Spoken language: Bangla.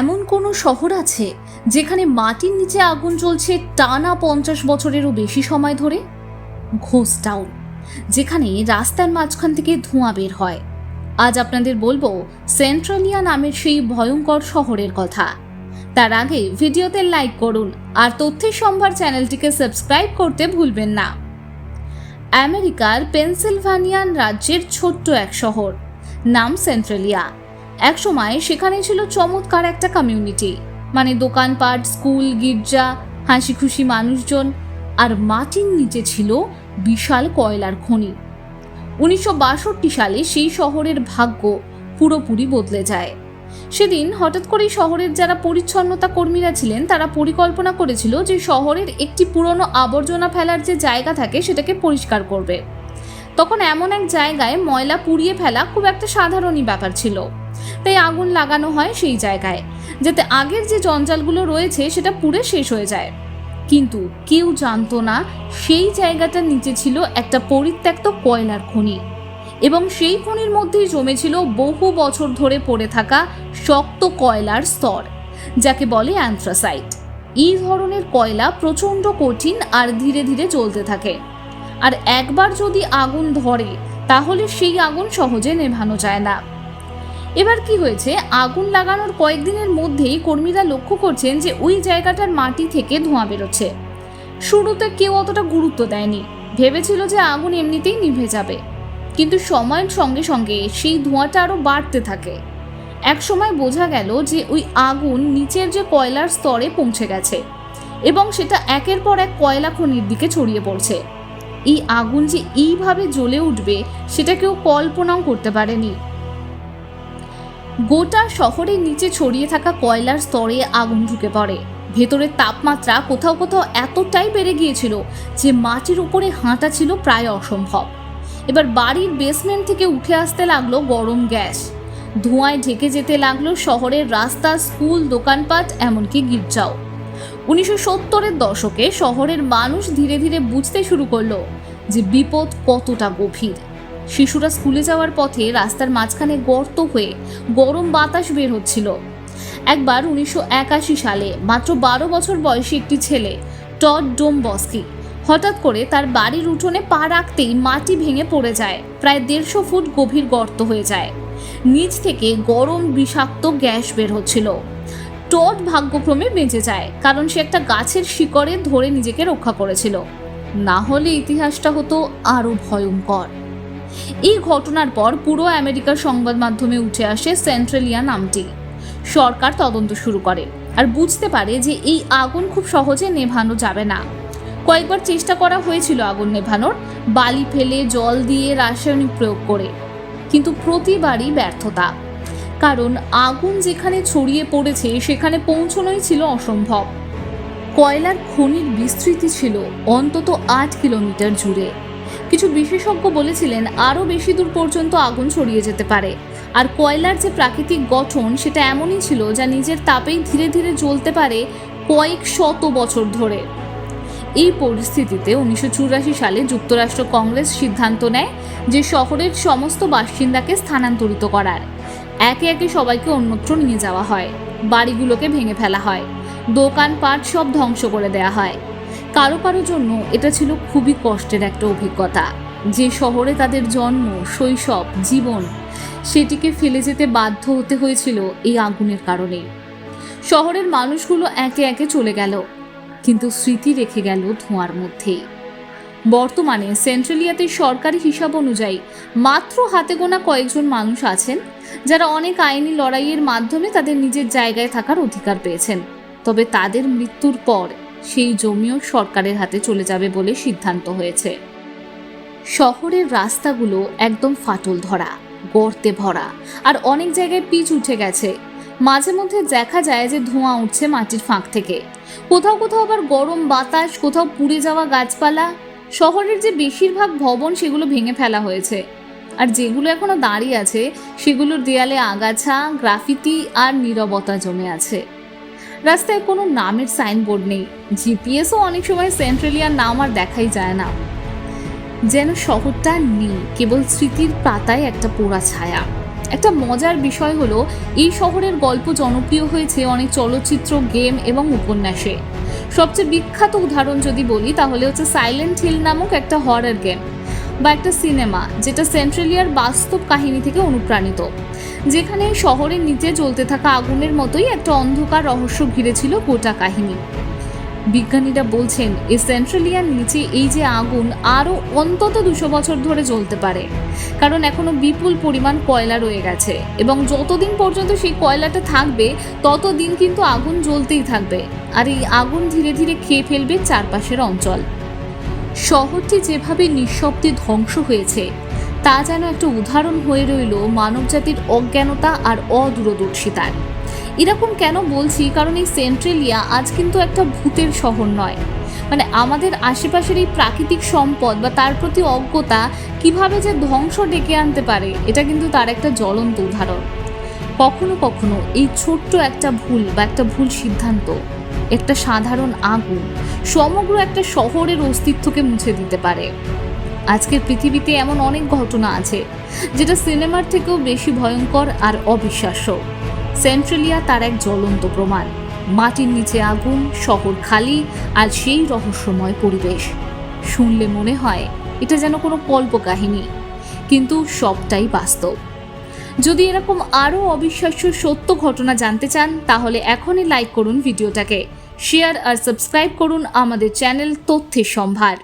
এমন কোনো শহর আছে যেখানে মাটির নিচে আগুন জ্বলছে টানা পঞ্চাশ বছরেরও বেশি সময় ধরে? ঘোষ টাউন, যেখানে রাস্তার মাঝখান থেকে ধোঁয়া বের হয়। আজ আপনাদের বলব সেন্ট্রালিয়া নামের সেই ভয়ঙ্কর শহরের কথা। তার আগে ভিডিওতে লাইক করুন আর তথ্যের সম্ভার চ্যানেলটিকে সাবস্ক্রাইব করতে ভুলবেন না। আমেরিকার পেনসিলভানিয়ান রাজ্যের ছোট্ট এক শহর, নাম সেন্ট্রালিয়া। একসময় সেখানে ছিল চমৎকার একটা কমিউনিটি মানে দোকানপাট স্কুল গির্জা হাসি খুশি মানুষজন, আর মাটির নিচে ছিল বিশাল কয়লার খনি। উনিশশো বাষট্টি সালে সেই শহরের ভাগ্য পুরোপুরি বদলে যায়। সেদিন হঠাৎ করেই শহরের যারা পরিচ্ছন্নতা কর্মীরা ছিলেন, তারা পরিকল্পনা করেছিল যে শহরের একটি পুরনো আবর্জনা ফেলার যে জায়গা থাকে, সেটাকে পরিষ্কার করবে। তখন এমন এক জায়গায় ময়লা পুড়িয়ে ফেলা খুব একটা সাধারণই ব্যাপার ছিল। তাই আগুন লাগানো হয় সেই জায়গায়, যাতে আগের যে জঞ্জালগুলো রয়েছে সেটা পুড়ে শেষ হয়ে যায়। কিন্তু কেউ জানতো না সেই জায়গাটার নিচে ছিল একটা পরিত্যক্ত কয়লার খনি এবং সেই খনির মধ্যেই জমেছিল বহু বছর ধরে পড়ে থাকা শক্ত কয়লার স্তর, যাকে বলে অ্যান্থ্রাসাইট। এই ধরনের কয়লা প্রচণ্ড কঠিন আর ধীরে ধীরে চলতে থাকে। আর একবার যদি আগুন ধরে, তাহলে সেই আগুন সহজে নেভানো যায় না। এবার কি হয়েছে? আগুন লাগানোর কয়েকদিনের মধ্যেই কর্মীরা লক্ষ্য করছেন যে ওই জায়গাটার মাটি থেকে ধোঁয়া বেরোচ্ছে। শুরুতে কেউ অতটা গুরুত্ব দেয়নি। ভেবেছিল যে আগুন এমনিতেই নিভে যাবে। কিন্তু সময়ের সঙ্গে সঙ্গে সেই ধোঁয়াটা আরও বাড়তে থাকে। এক সময় বোঝা গেল যে ওই আগুন নিচের যে কয়লার স্তরে পৌঁছে গেছে এবং সেটা একের পর এক কয়লা খনির দিকে ছড়িয়ে পড়ছে। এই আগুন যে এইভাবে জ্বলে উঠবে, সেটা কেউ কল্পনাও করতে পারেনি। গোটা শহরের নিচে ছড়িয়ে থাকা কয়লার স্তরে আগুন ঢুকে পড়ে। ভেতরের তাপমাত্রা কোথাও কোথাও এতটাই বেড়ে গিয়েছিল যে মাটির উপরে হাঁটা ছিল প্রায় অসম্ভব। এবার বাড়ির বেসমেন্ট থেকে উঠে আসতে লাগল গরম গ্যাস। ধোঁয়ায় ঢেকে যেতে লাগল শহরের রাস্তা, স্কুল, দোকানপাট, এমনকি গির্জাও। উনিশশো সত্তরের দশকে শহরের মানুষ ধীরে ধীরে বুঝতে শুরু করল যে বিপদ কতটা গভীর। শিশুরা স্কুলে যাওয়ার পথে রাস্তার মাঝখানে গর্ত হয়ে গরম বাতাস বের হচ্ছিল। একবার উনিশশো একাশি সালে, মাত্র বারো বছর বয়সী একটি ছেলে, টড ডোমবস্কি, হঠাৎ করে তার বাড়ির উঠোনে পা রাখতেই মাটি ভেঙে পড়ে যায়, প্রায় দেড়শো ফুট গভীর গর্ত হয়ে যায়। নিচ থেকে গরম বিষাক্ত গ্যাস বের হচ্ছিল। টড ভাগ্যক্রমে বেঁচে যায়, কারণ সে একটা গাছের শিকড়ে ধরে নিজেকে রক্ষা করেছিল। না হলে ইতিহাসটা হতো আরও ভয়ঙ্কর। এই ঘটনার পর পুরো আমেরিকার সংবাদ মাধ্যমে উঠে আসে সেন্ট্রালিয়া নামটি। সরকার তদন্ত শুরু করে আর বুঝতে পারে যে এই আগুন খুব সহজে নেভানো যাবে না। কয়েকবার চেষ্টা করা হয়েছিল আগুন নেভানোর, বালি ফেলে, জল দিয়ে রাসায়নিক প্রয়োগ করে, কিন্তু প্রতিবারই ব্যর্থতা। কারণ আগুন যেখানে ছড়িয়ে পড়েছে, সেখানে পৌঁছনোই ছিল অসম্ভব। কয়লার খনির বিস্তৃতি ছিল অন্তত আট কিলোমিটার জুড়ে। কিছু বিশেষজ্ঞ বলেছিলেন, আরও বেশি দূর পর্যন্ত আগুন ছড়িয়ে যেতে পারে। আর কয়লার যে প্রাকৃতিক গঠন, সেটা এমনই ছিল যা নিজের তাপেই ধীরে ধীরে জ্বলতে পারে কয়েক শত বছর ধরে। এই পরিস্থিতিতে উনিশশো চুরাশি সালে যুক্তরাষ্ট্র কংগ্রেস সিদ্ধান্ত নেয় যে শহরের সমস্ত বাসিন্দাকে স্থানান্তরিত করার। একে একে সবাইকে অন্যত্র নিয়ে যাওয়া হয়। বাড়িগুলোকে ভেঙে ফেলা হয়। দোকানপাট সব ধ্বংস করে দেয়া হয়। কারও কারও জন্য এটা ছিল খুবই কষ্টের একটা অভিজ্ঞতা। যে শহরে তাদের জন্ম, শৈশব, জীবন, সেটিকে ফেলে যেতে বাধ্য হতে হয়েছিল এই আগুনের কারণে। শহরের মানুষগুলো একে একে চলে গেল, কিন্তু স্মৃতি রেখে গেল ধোঁয়ার মধ্যেই। বর্তমানে সেন্ট্রালিয়াতে সরকারি হিসাব অনুযায়ী মাত্র হাতে গোনা কয়েকজন মানুষ আছেন, যারা অনেক আইনি লড়াইয়ের মাধ্যমে তাদের নিজের জায়গায় থাকার অধিকার পেয়েছেন। তবে তাদের মৃত্যুর পর সেই জমিও সরকারের হাতে চলে যাবে বলে সিদ্ধান্ত হয়েছে। শহরের রাস্তাগুলো একদম ফাটল ধরা, গর্তে ভরা, আর অনেক জায়গায় পিচ উঠে গেছে। মাঝে মধ্যে দেখা যায় যে ধোঁয়া উঠছে মাটির ফাঁক থেকে। কোথাও কোথাও আবার গরম বাতাস, কোথাও পুড়ে যাওয়া গাছপালা। শহরের যে বেশিরভাগ ভবন সেগুলো ভেঙে ফেলা হয়েছে। আর যেগুলো এখনও দাঁড়িয়ে আছে, সেগুলোর দেয়ালে আগাছা, গ্রাফিতি আর নীরবতা জমে আছে। রাস্তায় কোনো নামের সাইনবোর্ড নেই। জিপিএসও অনেক সময় সেন্ট্রেলিয়ার নাম আর দেখাই যায় না। যেন শহরটা নেই, কেবল স্মৃতির পাতায় একটা পোড়া ছায়া। একটা মজার বিষয় হলো, এই শহরের গল্প জনপ্রিয় হয়েছে অনেক চলচ্চিত্র, গেম এবং উপন্যাসে। সবচেয়ে বিখ্যাত উদাহরণ যদি বলি, তাহলে হচ্ছে সাইলেন্ট হিল নামক একটা হরার গেম বা একটা সিনেমা যেটা সেন্ট্রেলিয়ার বাস্তব কাহিনী থেকে অনুপ্রাণিত। যেখানে শহরের নিচে জ্বলতে থাকা আগুনের মতোই একটা অন্ধকার রহস্য ঘিরেছিল গোটা কাহিনী। বিজ্ঞানীরা বলছেন এই সেন্ট্রালিয়ার নিচে এই যে আগুন আরও অন্তত দুশো বছর ধরে জ্বলতে পারে। কারণ এখনও বিপুল পরিমাণ কয়লা রয়ে গেছে এবং যতদিন পর্যন্ত সেই কয়লাটা থাকবে, ততদিন কিন্তু আগুন জ্বলতেই থাকবে। আর এই আগুন ধীরে ধীরে খেয়ে ফেলবে চারপাশের অঞ্চল। শহরটি যেভাবে নিঃশব্দে ধ্বংস হয়েছে তা যেন একটা উদাহরণ হয়ে রইল মানবজাতির অজ্ঞানতা আর অদূরদর্শিতার। এরকম কেন বলছি? কারণ এই সেন্ট্রেলিয়া আজ কিন্তু একটা ভূতের শহর নয়। মানে আমাদের আশেপাশের এই প্রাকৃতিক সম্পদ বা তার প্রতি অজ্ঞতা কীভাবে যে ধ্বংস ডেকে আনতে পারে, এটা কিন্তু তার একটা জ্বলন্ত উদাহরণ। কখনো কখনো এই ছোট্ট একটা ভুল বা একটা ভুল সিদ্ধান্ত, একটা সাধারণ আগুন সমগ্র একটা শহরের অস্তিত্বকে মুছে দিতে পারে। আজকের পৃথিবীতে এমন অনেক ঘটনা আছে, যেটা সিনেমার থেকেও বেশি ভয়ঙ্কর আর অবিশ্বাস্য। সেন্ট্রেলিয়া তার এক জ্বলন্ত প্রমাণ। মাটির নিচে আগুন, শহর খালি, আর সেই রহস্যময় পরিবেশ। শুনলে মনে হয়, এটা যেন কোনো কল্প কল্পকাহিনী কিন্তু সবটাই বাস্তব। যদি এরকম আরও অবিশ্বাস্য সত্য ঘটনা জানতে চান, তাহলে এখনই লাইক করুন ভিডিওটাকে। শেয়ার আর সাবস্ক্রাইব করুন আমাদের চ্যানেল তথ্যের সম্ভার।